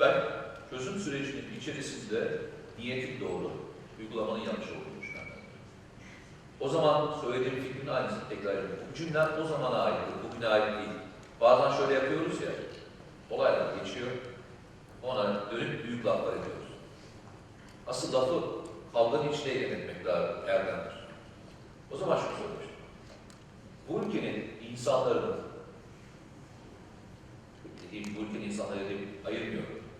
Ben çözüm sürecinin içerisinde niyetin doğru, uygulamanın yanlış olduğunu düşünüyorum. O zaman söylediğim fikrin aynısını tekrar ediyorum. Bu cümle o zamana aittir, bugüne ait değil. Bazen şöyle yapıyoruz ya, olaylar geçiyor, ona dönüp büyük laflar ediyoruz. Asıl lafı kavganın içine yönetmek lazım, erdemdir. O zaman şunu söylemiştim. Bu ülkenin insanların, dediğim bu ülkenin insanları.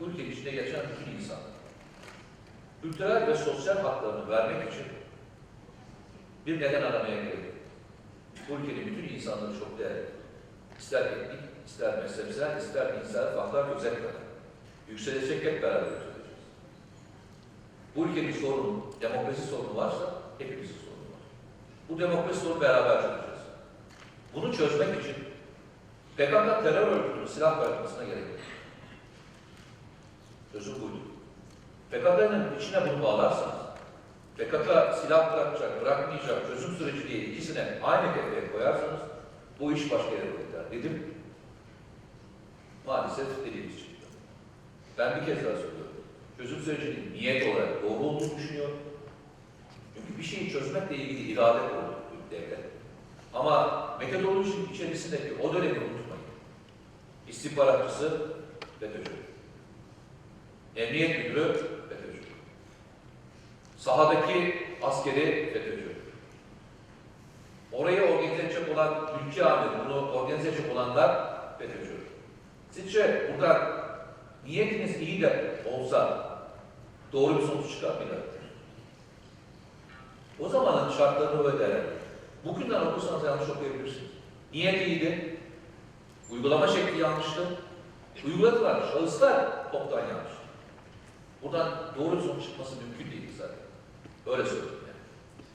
Bu ülkenin içinde geçen bütün insanlar, kültürel ve sosyal haklarını vermek için bir neden aramaya. Bu ülkenin bütün insanları çok değerli. İster etnik, ister mezhepsel, ister dinsel farklar gözetmeden. Yükselecek hep beraber yükseleceğiz. Bu ülkenin sorunu, demokrasi sorunu varsa hepimizin sorunu var. Bu demokrasi sorunu beraber çözeceğiz. Bunu çözmek için PKK terör örgütünün silah bırakmasına gerek yok. Çözüm buydu. PKK'nın içine bunu bağlarsanız, PKK silah bırakacak, bırakmayacak, çözüm süreci diye ikisine aynı kefeye koyarsanız bu iş başka yere gider dedim. Maalesef dediğimiz çıktı. Ben bir kez daha söylüyorum. Çözüm sürecinin niyet olarak doğru olduğunu düşünüyorum. Çünkü bir şeyi çözmekle ilgili irade kurdu devlet. Ama metodolojinin içerisindeki o dönemi unutmayın. İstihbaratçısı FETÖ'cü. Emniyet müdürü FETÖ'cü. Sahadaki askeri FETÖ'cü. Orayı organize edecek olan ülke amiri, bunu organize edecek olanlar FETÖ'cü. Sizce burada niyetiniz iyi de olsa doğru bir sonuç çıkar mıydı? O zamanın şartlarını ödeyen, bugünden okursanız yanlış okuyabilirsiniz. Niyet iyiydi, uygulama şekli yanlıştı, uyguladılar, şahıslar toptan yanlış. Buradan doğru sonuç çıkması mümkün değil zaten. Öyle söyleyeyim.